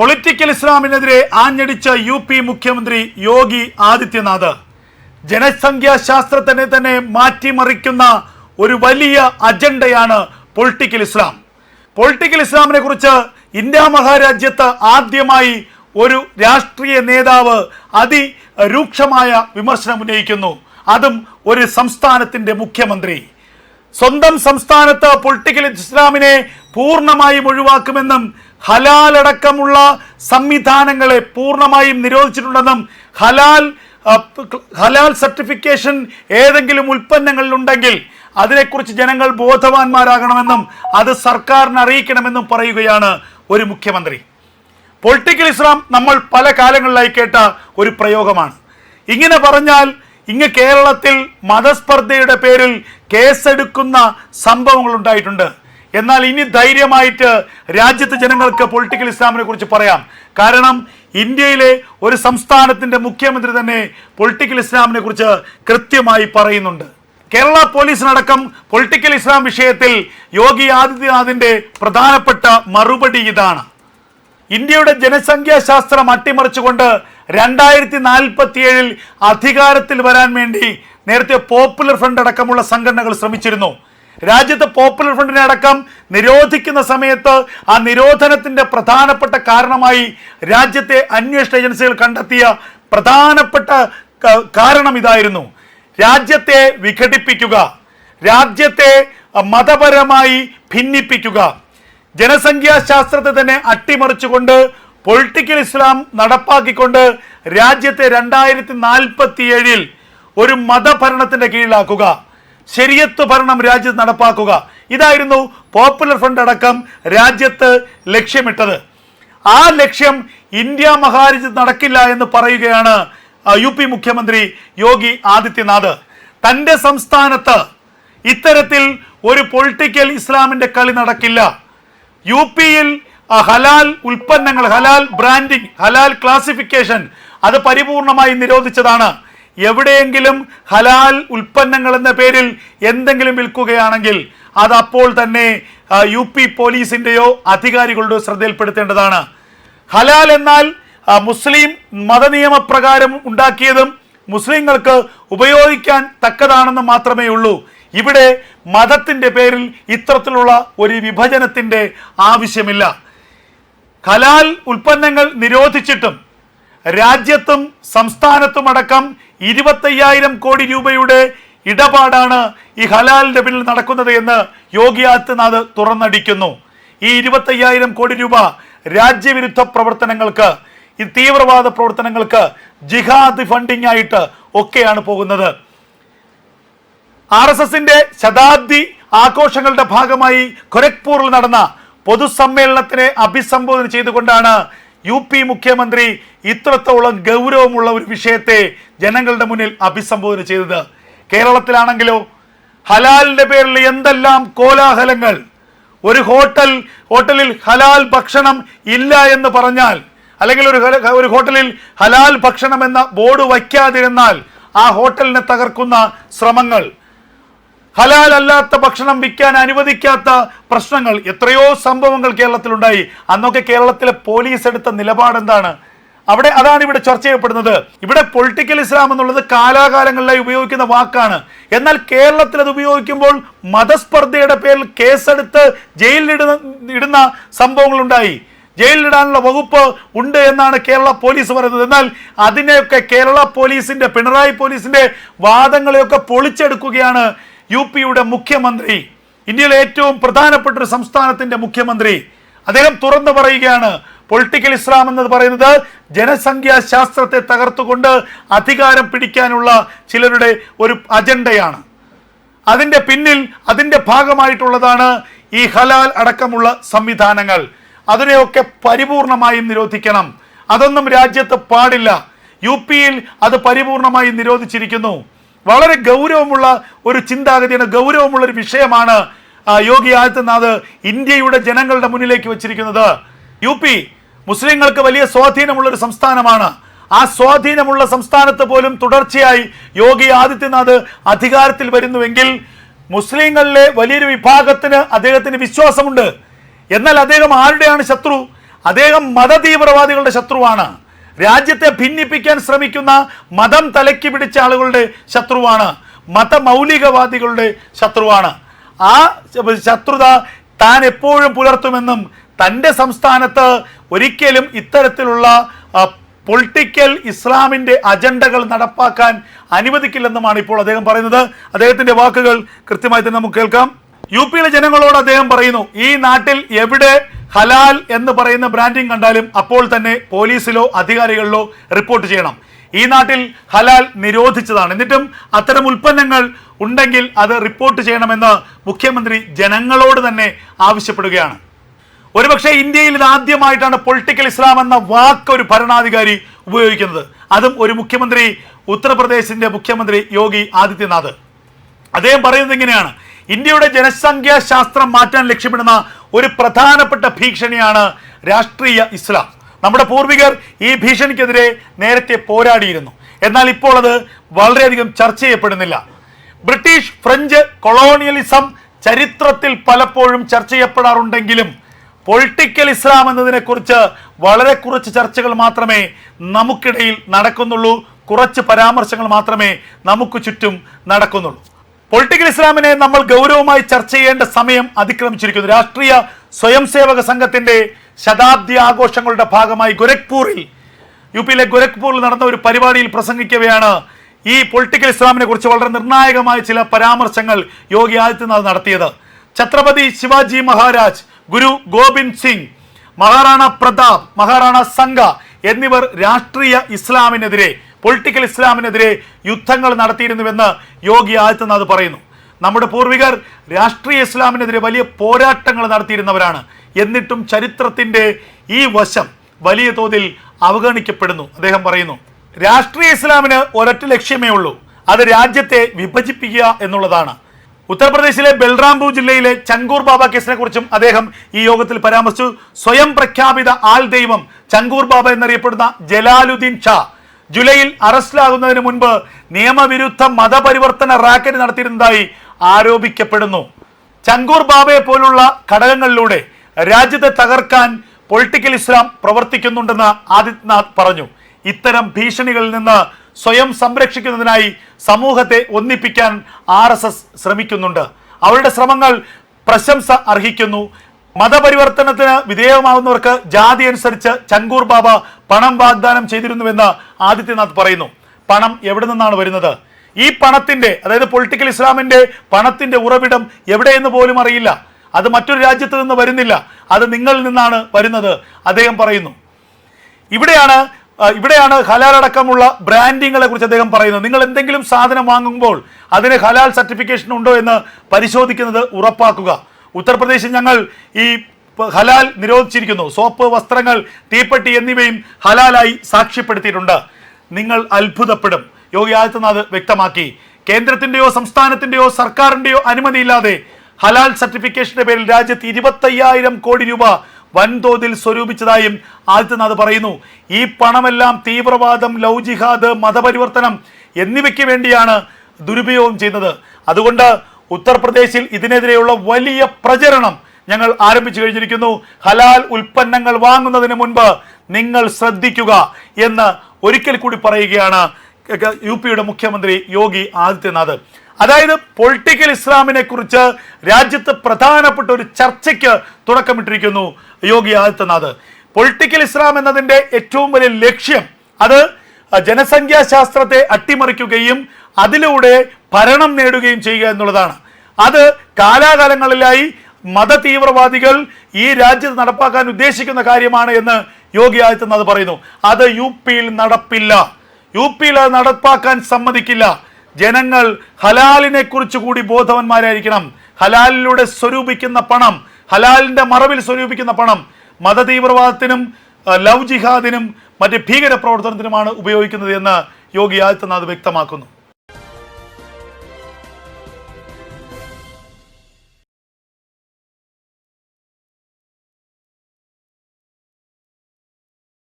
Political ഇസ്ലാമിനെതിരെ ആഞ്ഞടിച്ച U P മുഖ്യമന്ത്രി യോഗി ആദിത്യനാഥ്. ജനസംഖ്യാ ശാസ്ത്രത്തിനെ തന്നെ മാറ്റിമറിക്കുന്ന ഒരു വലിയ അജണ്ടയാണ് പൊളിറ്റിക്കൽ ഇസ്ലാം പൊളിറ്റിക്കൽ ഇസ്ലാമിനെ കുറിച്ച് ഇന്ത്യ മഹാരാജ്യത്ത് ആദ്യമായി ഒരു രാഷ്ട്രീയ നേതാവ് അതിരൂക്ഷമായ വിമർശനം ഉന്നയിക്കുന്നു. അതും ഒരു സംസ്ഥാനത്തിന്റെ മുഖ്യമന്ത്രി. സ്വന്തം സംസ്ഥാനത്ത് പൊളിറ്റിക്കൽ ഇസ്ലാമിനെ പൂർണമായും ഒഴിവാക്കുമെന്നും ഹലാലടക്കമുള്ള സംവിധാനങ്ങളെ പൂർണമായും നിരോധിച്ചിട്ടുണ്ടെന്നും ഹലാൽ ഹലാൽ സർട്ടിഫിക്കേഷൻ ഏതെങ്കിലും ഉൽപ്പന്നങ്ങളിലുണ്ടെങ്കിൽ അതിനെക്കുറിച്ച് ജനങ്ങൾ ബോധവാന്മാരാകണമെന്നും അത് സർക്കാരിനെ അറിയിക്കണമെന്നും പറയുകയാണ് ഒരു മുഖ്യമന്ത്രി. പൊളിറ്റിക്കൽ ഇസ്ലാം നമ്മൾ പല കാലങ്ങളിലായി കേട്ട ഒരു പ്രയോഗമാണ്. ഇങ്ങനെ പറഞ്ഞാൽ ഇങ്ങ് കേരളത്തിൽ മതസ്പർദ്ധയുടെ പേരിൽ കേസെടുക്കുന്ന സംഭവങ്ങൾ ഉണ്ടായിട്ടുണ്ട്. എന്നാൽ ഇനി ധൈര്യമായിട്ട് രാജ്യത്തെ ജനങ്ങൾക്ക് പൊളിറ്റിക്കൽ ഇസ്ലാമിനെ കുറിച്ച് പറയാം. കാരണം ഇന്ത്യയിലെ ഒരു സംസ്ഥാനത്തിന്റെ മുഖ്യമന്ത്രി തന്നെ പൊളിറ്റിക്കൽ ഇസ്ലാമിനെ കുറിച്ച് കൃത്യമായി പറയുന്നുണ്ട്. കേരള പോലീസിനടക്കം പൊളിറ്റിക്കൽ ഇസ്ലാം വിഷയത്തിൽ യോഗി ആദിത്യനാഥിന്റെ പ്രധാനപ്പെട്ട മറുപടി ഇതാണ്. ഇന്ത്യയുടെ ജനസംഖ്യാശാസ്ത്രം അട്ടിമറിച്ചുകൊണ്ട് രണ്ടായിരത്തി നാൽപ്പത്തിയേഴിൽ അധികാരത്തിൽ വരാൻ വേണ്ടി നേരത്തെ പോപ്പുലർ ഫ്രണ്ട് അടക്കമുള്ള സംഘടനകൾ ശ്രമിച്ചിരുന്നു. രാജ്യത്തെ പോപ്പുലർ ഫ്രണ്ടിനെ അടക്കം നിരോധിക്കുന്ന സമയത്ത് ആ നിരോധനത്തിന്റെ പ്രധാനപ്പെട്ട കാരണമായി രാജ്യത്തെ അന്വേഷണ ഏജൻസികൾ കണ്ടെത്തിയ പ്രധാനപ്പെട്ട കാരണം ഇതായിരുന്നു. രാജ്യത്തെ വിഘടിപ്പിക്കുക രാജ്യത്തെ മതപരമായി ഭിന്നിപ്പിക്കുക. ജനസംഖ്യാശാസ്ത്രത്തെ തന്നെ അട്ടിമറിച്ചുകൊണ്ട് പൊളിറ്റിക്കൽ ഇസ്ലാം നടപ്പാക്കിക്കൊണ്ട് രാജ്യത്തെ രണ്ടായിരത്തി നാൽപ്പത്തി ഏഴിൽ ഒരു മതഭരണത്തിന്റെ കീഴിലാക്കുക. ശരിയത്ത് ഭരണം രാജ്യത്ത് നടപ്പാക്കുക. ഇതായിരുന്നു പോപ്പുലർ ഫ്രണ്ട് അടക്കം രാജ്യത്ത് ലക്ഷ്യമിട്ടത്. ആ ലക്ഷ്യം ഇന്ത്യ മഹാരാജ്യത്ത് നടക്കില്ല എന്ന് പറയുകയാണ് യു പി മുഖ്യമന്ത്രി യോഗി ആദിത്യനാഥ്. തന്റെ സംസ്ഥാനത്ത് ഇത്തരത്തിൽ ഒരു പൊളിറ്റിക്കൽ ഇസ്ലാമിന്റെ കളി നടക്കില്ല. യു പിയിൽ ആ, ഹലാൽ ഉൽപ്പന്നങ്ങൾ ഹലാൽ ബ്രാൻഡിങ് ഹലാൽ ക്ലാസിഫിക്കേഷൻ അത് പരിപൂർണമായി നിരോധിച്ചതാണ്. എവിടെയെങ്കിലും ഹലാൽ ഉൽപ്പന്നങ്ങൾ എന്ന പേരിൽ എന്തെങ്കിലും വിൽക്കുകയാണെങ്കിൽ അത് അപ്പോൾ തന്നെ യു പി പോലീസിന്റെയോ അധികാരികളുടെയോ ശ്രദ്ധയിൽപ്പെടുത്തേണ്ടതാണ്. ഹലാൽ എന്നാൽ മുസ്ലിം മതനിയമപ്രകാരം ഉണ്ടാക്കിയതും മുസ്ലിങ്ങൾക്ക് ഉപയോഗിക്കാൻ തക്കതാണെന്ന് മാത്രമേ ഉള്ളൂ. ഇവിടെ മതത്തിന്റെ പേരിൽ ഇത്തരത്തിലുള്ള ഒരു വിഭജനത്തിന്റെ ആവശ്യമില്ല. ഹലാൽ ഉൽപ്പന്നങ്ങൾ നിരോധിച്ചിട്ടും രാജ്യത്തും സംസ്ഥാനത്തും അടക്കം ഇരുപത്തയ്യായിരം കോടി രൂപയുടെ ഇടപാടാണ് ഈ ഹലാലിന്റെ പിന്നിൽ നടക്കുന്നത് എന്ന് യോഗി ആദിത്യനാഥ് തുറന്നടിക്കുന്നു. ഈ ഇരുപത്തയ്യായിരം കോടി രൂപ രാജ്യവിരുദ്ധ പ്രവർത്തനങ്ങൾക്ക് ഈ തീവ്രവാദ പ്രവർത്തനങ്ങൾക്ക് ജിഹാദ് ഫണ്ടിംഗ് ആയിട്ട് ഒക്കെയാണ് പോകുന്നത്. ആർ എസ് എസിന്റെ ശതാബ്ദി ആഘോഷങ്ങളുടെ ഭാഗമായി ഖൊരഗ്പൂരിൽ നടന്ന പൊതുസമ്മേളനത്തിനെ അഭിസംബോധന ചെയ്തുകൊണ്ടാണ് യു പി മുഖ്യമന്ത്രി ഇത്രത്തോളം ഗൗരവമുള്ള ഒരു വിഷയത്തെ ജനങ്ങളുടെ മുന്നിൽ അഭിസംബോധന ചെയ്തത്. കേരളത്തിലാണെങ്കിലോ ഹലാലിന്റെ പേരിൽ എന്തെല്ലാം കോലാഹലങ്ങൾ. ഒരു ഹോട്ടൽ ഹോട്ടലിൽ ഹലാൽ ഭക്ഷണം ഇല്ല എന്ന് പറഞ്ഞാൽ അല്ലെങ്കിൽ ഒരു ഒരു ഹോട്ടലിൽ ഹലാൽ ഭക്ഷണം എന്ന ബോർഡ് വയ്ക്കാതിരുന്നാൽ ആ ഹോട്ടലിനെ തകർക്കുന്ന ശ്രമങ്ങൾ. ഹലാൽ അല്ലാത്ത ഭക്ഷണം വിൽക്കാൻ അനുവദിക്കാത്ത പ്രശ്നങ്ങൾ. എത്രയോ സംഭവങ്ങൾ കേരളത്തിലുണ്ടായി. അന്നൊക്കെ കേരളത്തിലെ പോലീസ് എടുത്ത നിലപാട് എന്താണ് അവിടെ അതാണ് ഇവിടെ ചർച്ച ചെയ്യപ്പെടുന്നത്. ഇവിടെ പൊളിറ്റിക്കൽ ഇസ്ലാം എന്നുള്ളത് കാലാകാലങ്ങളിലായി ഉപയോഗിക്കുന്ന വാക്കാണ്. എന്നാൽ കേരളത്തിൽ അത് ഉപയോഗിക്കുമ്പോൾ മതസ്പർദ്ധയുടെ പേരിൽ കേസെടുത്ത് ജയിലിലിടുന്ന ഇടുന്ന സംഭവങ്ങളുണ്ടായി. ജയിലിലിടാനുള്ള വകുപ്പ് ഉണ്ട് എന്നാണ് കേരള പോലീസ് പറയുന്നത്. എന്നാൽ അതിനെയൊക്കെ കേരള പോലീസിന്റെ പിണറായി പോലീസിന്റെ വാദങ്ങളെയൊക്കെ പൊളിച്ചെടുക്കുകയാണ് യു പിയുടെ മുഖ്യമന്ത്രി ഇന്ത്യയിലെ ഏറ്റവും പ്രധാനപ്പെട്ട ഒരു സംസ്ഥാനത്തിന്റെ മുഖ്യമന്ത്രി. അദ്ദേഹം തുറന്നു പറയുകയാണ് പൊളിറ്റിക്കൽ ഇസ്ലാം എന്നത് പറയുന്നത് ജനസംഖ്യാ ശാസ്ത്രത്തെ തകർത്തുകൊണ്ട് അധികാരം പിടിക്കാനുള്ള ചിലരുടെ ഒരു അജണ്ടയാണ്. അതിന്റെ പിന്നിൽ അതിന്റെ ഭാഗമായിട്ടുള്ളതാണ് ഈ ഹലാൽ അടക്കമുള്ള സംവിധാനങ്ങൾ. അതിനെയൊക്കെ പരിപൂർണമായും നിരോധിക്കണം. അതൊന്നും രാജ്യത്ത് പാടില്ല. യു പിയിൽ അത് പരിപൂർണമായും നിരോധിച്ചിരിക്കുന്നു. വളരെ ഗൗരവമുള്ള ഒരു ചിന്താഗതിയാണ് ഗൗരവമുള്ള ഒരു വിഷയമാണ് യോഗി ആദിത്യനാഥ് ഇന്ത്യയുടെ ജനങ്ങളുടെ മുന്നിലേക്ക് വെച്ചിരിക്കുന്നത്. യു പി മുസ്ലിങ്ങൾക്ക് വലിയ സ്വാധീനമുള്ള ഒരു സംസ്ഥാനമാണ്. ആ സ്വാധീനമുള്ള സംസ്ഥാനത്ത് പോലും തുടർച്ചയായി യോഗി ആദിത്യനാഥ് അധികാരത്തിൽ വരുന്നുവെങ്കിൽ മുസ്ലിങ്ങളിലെ വലിയൊരു വിഭാഗത്തിന് അദ്ദേഹത്തിന് വിശ്വാസമുണ്ട്. എന്നാൽ അദ്ദേഹം ആരുടെയാണ് ശത്രു? അദ്ദേഹം മതതീവ്രവാദികളുടെ ശത്രുവാണ്. രാജ്യത്തെ ഭിന്നിപ്പിക്കാൻ ശ്രമിക്കുന്ന മതം തലയ്ക്ക് പിടിച്ച ആളുകളുടെ ശത്രുവാണ്. മതമൗലികവാദികളുടെ ശത്രുവാണ്. ആ ശത്രുത താൻ എപ്പോഴും പുലർത്തുമെന്നും തന്റെ സംസ്ഥാനത്ത് ഒരിക്കലും ഇത്തരത്തിലുള്ള പൊളിറ്റിക്കൽ ഇസ്ലാമിന്റെ അജണ്ടകൾ നടപ്പാക്കാൻ അനുവദിക്കില്ലെന്നുമാണ് ഇപ്പോൾ അദ്ദേഹം പറയുന്നത്. അദ്ദേഹത്തിന്റെ വാക്കുകൾ കൃത്യമായി തന്നെ നമുക്ക് കേൾക്കാം. യു പിയിലെ ജനങ്ങളോട് അദ്ദേഹം പറയുന്നു ഈ നാട്ടിൽ എവിടെ ഹലാൽ എന്ന് പറയുന്ന ബ്രാൻഡിംഗ് കണ്ടാലും അപ്പോൾ തന്നെ പോലീസിലോ അധികാരികളിലോ റിപ്പോർട്ട് ചെയ്യണം. ഈ നാട്ടിൽ ഹലാൽ നിരോധിച്ചതാണ്. എന്നിട്ടും അത്തരം ഉൽപ്പന്നങ്ങൾ ഉണ്ടെങ്കിൽ അത് റിപ്പോർട്ട് ചെയ്യണമെന്ന് മുഖ്യമന്ത്രി ജനങ്ങളോട് തന്നെ ആവശ്യപ്പെടുകയാണ്. ഒരുപക്ഷെ ഇന്ത്യയിൽ ഇത് ആദ്യമായിട്ടാണ് പൊളിറ്റിക്കൽ ഇസ്ലാം എന്ന വാക്ക് ഒരു ഭരണാധികാരി ഉപയോഗിക്കുന്നത്. അതും ഒരു മുഖ്യമന്ത്രി ഉത്തർപ്രദേശിന്റെ മുഖ്യമന്ത്രി യോഗി ആദിത്യനാഥ്. അദ്ദേഹം പറയുന്നത് ഇങ്ങനെയാണ്. ഇന്ത്യയുടെ ജനസംഖ്യാശാസ്ത്രം മാറ്റാൻ ലക്ഷ്യമിടുന്ന ഒരു പ്രധാനപ്പെട്ട ഭീഷണിയാണ് രാഷ്ട്രീയ ഇസ്ലാം. നമ്മുടെ പൂർവികർ ഈ ഭീഷണിക്കെതിരെ നേരത്തെ പോരാടിയിരുന്നു. എന്നാൽ ഇപ്പോൾ അത് വളരെയധികം ചർച്ച ചെയ്യപ്പെടുന്നില്ല. ബ്രിട്ടീഷ് ഫ്രഞ്ച് കൊളോണിയലിസം ചരിത്രത്തിൽ പലപ്പോഴും ചർച്ച ചെയ്യപ്പെടാറുണ്ടെങ്കിലും പൊളിറ്റിക്കൽ ഇസ്ലാം എന്നതിനെക്കുറിച്ച് വളരെ കുറച്ച് ചർച്ചകൾ മാത്രമേ നമുക്കിടയിൽ നടക്കുന്നുള്ളൂ. കുറച്ച് പരാമർശങ്ങൾ മാത്രമേ നമുക്ക് ചുറ്റും നടക്കുന്നുള്ളൂ. പൊളിറ്റിക്കൽ ഇസ്ലാമിനെ നമ്മൾ ഗൗരവമായി ചർച്ച ചെയ്യേണ്ട സമയം അതിക്രമിച്ചിരിക്കുന്നു. രാഷ്ട്രീയ സ്വയം സേവക സംഘത്തിന്റെ ശതാബ്ദി ആഘോഷങ്ങളുടെ ഭാഗമായി ഗോരഖ്പൂരിൽ യു പിയിലെ ഗോരഖ്പൂരിൽ നടന്ന ഒരു പരിപാടിയിൽ പ്രസംഗിക്കവെയാണ് ഈ പൊളിറ്റിക്കൽ ഇസ്ലാമിനെ കുറിച്ച് വളരെ നിർണായകമായ ചില പരാമർശങ്ങൾ യോഗി ആദിത്യനാഥ് നടത്തിയത്. ഛത്രപതി ശിവാജി മഹാരാജ് ഗുരു ഗോവിന്ദ് സിംഗ് മഹാറാണ പ്രതാപ് മഹാറാണ സംഘ എന്നിവർ രാഷ്ട്രീയ ഇസ്ലാമിനെതിരെ പൊളിറ്റിക്കൽ ഇസ്ലാമിനെതിരെ യുദ്ധങ്ങൾ നടത്തിയിരുന്നുവെന്ന് യോഗി ആദിത്യനാഥ് പറയുന്നു. നമ്മുടെ പൂർവികർ രാഷ്ട്രീയ ഇസ്ലാമിനെതിരെ വലിയ പോരാട്ടങ്ങൾ നടത്തിയിരുന്നവരാണ്. എന്നിട്ടും ചരിത്രത്തിന്റെ ഈ വശം വലിയ തോതിൽ അവഗണിക്കപ്പെടുന്നു. അദ്ദേഹം പറയുന്നു രാഷ്ട്രീയ ഇസ്ലാമിന് ഒരൊറ്റ ലക്ഷ്യമേ ഉള്ളൂ. അത് രാജ്യത്തെ വിഭജിപ്പിക്കുക എന്നുള്ളതാണ്. ഉത്തർപ്രദേശിലെ ബൽറാംപൂർ ജില്ലയിലെ ചങ്കൂർ ബാബ കേസിനെ കുറിച്ചും അദ്ദേഹം ഈ യോഗത്തിൽ പരാമർശിച്ചു. സ്വയം പ്രഖ്യാപിത ആൾ ദൈവം ചങ്കൂർ ബാബ എന്നറിയപ്പെടുന്ന ജലാലുദ്ദീൻ ഷാ ജൂലൈയിൽ അറസ്റ്റിലാകുന്നതിന് മുൻപ് നിയമവിരുദ്ധ മതപരിവർത്തന റാക്കറ്റ് നടത്തിയിരുന്നതായി ആരോപിക്കപ്പെടുന്നു. ചങ്കൂർ ബാബയെ പോലുള്ള ഘടകങ്ങളിലൂടെ രാജ്യത്തെ തകർക്കാൻ പൊളിറ്റിക്കൽ ഇസ്ലാം പ്രവർത്തിക്കുന്നുണ്ടെന്ന് ആദിത്യനാഥ് പറഞ്ഞു. ഇത്തരം ഭീഷണികളിൽ നിന്ന് സ്വയം സംരക്ഷിക്കുന്നതിനായി സമൂഹത്തെ ഒന്നിപ്പിക്കാൻ ആർ ശ്രമിക്കുന്നുണ്ട്. അവരുടെ ശ്രമങ്ങൾ പ്രശംസ അർഹിക്കുന്നു. മതപരിവർത്തനത്തിന് വിധേയമാവുന്നവർക്ക് ജാതി അനുസരിച്ച് ചങ്കൂർ ബാബ പണം വാഗ്ദാനം ചെയ്തിരുന്നുവെന്ന് ആദിത്യനാഥ് പറയുന്നു. പണം എവിടെ നിന്നാണ് വരുന്നത്? ഈ പണത്തിന്റെ അതായത് പൊളിറ്റിക്കൽ ഇസ്ലാമിന്റെ പണത്തിന്റെ ഉറവിടം എവിടെയെന്ന് പോലും അറിയില്ല. അത് മറ്റൊരു രാജ്യത്ത് നിന്ന് വരുന്നില്ല. അത് നിങ്ങളിൽ നിന്നാണ് വരുന്നത്. അദ്ദേഹം പറയുന്നു. ഇവിടെയാണ് ഇവിടെയാണ് ഹലാൽ അടക്കമുള്ള ബ്രാൻഡിങ്ങളെ കുറിച്ച് അദ്ദേഹം പറയുന്നത്. നിങ്ങൾ എന്തെങ്കിലും സാധനം വാങ്ങുമ്പോൾ അതിന് ഹലാൽ സർട്ടിഫിക്കേഷൻ ഉണ്ടോ എന്ന് പരിശോധിക്കുന്നത് ഉറപ്പാക്കുക. ഉത്തർപ്രദേശിൽ ഞങ്ങൾ ഈ ഹലാൽ നിരോധിച്ചിരിക്കുന്നു. സോപ്പ് വസ്ത്രങ്ങൾ തീപ്പെട്ടി എന്നിവയും ഹലാലായി സാക്ഷ്യപ്പെടുത്തിയിട്ടുണ്ട്. നിങ്ങൾ അത്ഭുതപ്പെടും. യോഗി ആദിത്യനാഥ് വ്യക്തമാക്കി. കേന്ദ്രത്തിന്റെയോ സംസ്ഥാനത്തിന്റെയോ സർക്കാരിന്റെയോ അനുമതിയില്ലാതെ ഹലാൽ സർട്ടിഫിക്കേഷന്റെ പേരിൽ രാജ്യത്ത് ഇരുപത്തയ്യായിരം കോടി രൂപ വൻതോതിൽ സ്വരൂപിച്ചതായും ആദിത്യനാഥ് പറയുന്നു. ഈ പണമെല്ലാം തീവ്രവാദം ലവ് ജിഹാദ് മതപരിവർത്തനം എന്നിവയ്ക്ക് വേണ്ടിയാണ് ദുരുപയോഗം ചെയ്യുന്നത്. അതുകൊണ്ട് ഉത്തർപ്രദേശിൽ ഇതിനെതിരെയുള്ള വലിയ പ്രചരണം ഞങ്ങൾ ആരംഭിച്ചു കഴിഞ്ഞിരിക്കുന്നു. ഹലാൽ ഉൽപ്പന്നങ്ങൾ വാങ്ങുന്നതിന് മുൻപ് നിങ്ങൾ ശ്രദ്ധിക്കുക എന്ന് ഒരിക്കൽ കൂടി പറയുകയാണ് യു പിയുടെ മുഖ്യമന്ത്രി യോഗി ആദിത്യനാഥ്. അതായത് പൊളിറ്റിക്കൽ ഇസ്ലാമിനെ കുറിച്ച് രാജ്യത്ത് പ്രധാനപ്പെട്ട ഒരു ചർച്ചയ്ക്ക് തുടക്കമിട്ടിരിക്കുന്നു യോഗി ആദിത്യനാഥ്. പൊളിറ്റിക്കൽ ഇസ്ലാം എന്നതിന്റെ ഏറ്റവും വലിയ ലക്ഷ്യം അത് ജനസംഖ്യാശാസ്ത്രത്തെ അട്ടിമറിക്കുകയും അതിലൂടെ ഭരണം നേടുകയും ചെയ്യുക എന്നുള്ളതാണ്. അത് കാലാകാലങ്ങളിലായി മത തീവ്രവാദികൾ ഈ രാജ്യത്ത് നടപ്പാക്കാൻ ഉദ്ദേശിക്കുന്ന കാര്യമാണ് എന്ന് യോഗി ആദിത്യനാഥ് പറയുന്നു. അത് യു പിയിൽ നടപ്പില്ല. യു പിയിൽ അത് നടപ്പാക്കാൻ സമ്മതിക്കില്ല. ജനങ്ങൾ ഹലാലിനെ കുറിച്ച് കൂടി ബോധവന്മാരായിരിക്കണം. ഹലാലിലൂടെ സ്വരൂപിക്കുന്ന പണം ഹലാലിന്റെ മറവിൽ സ്വരൂപിക്കുന്ന പണം മതതീവ്രവാദത്തിനും തീവ്രവാദത്തിനും ലവ് ജിഹാദിനും മറ്റ് ഭീകര പ്രവർത്തനത്തിനുമാണ് ഉപയോഗിക്കുന്നത് എന്ന് യോഗി ആദിത്യനാഥ് വ്യക്തമാക്കുന്നു.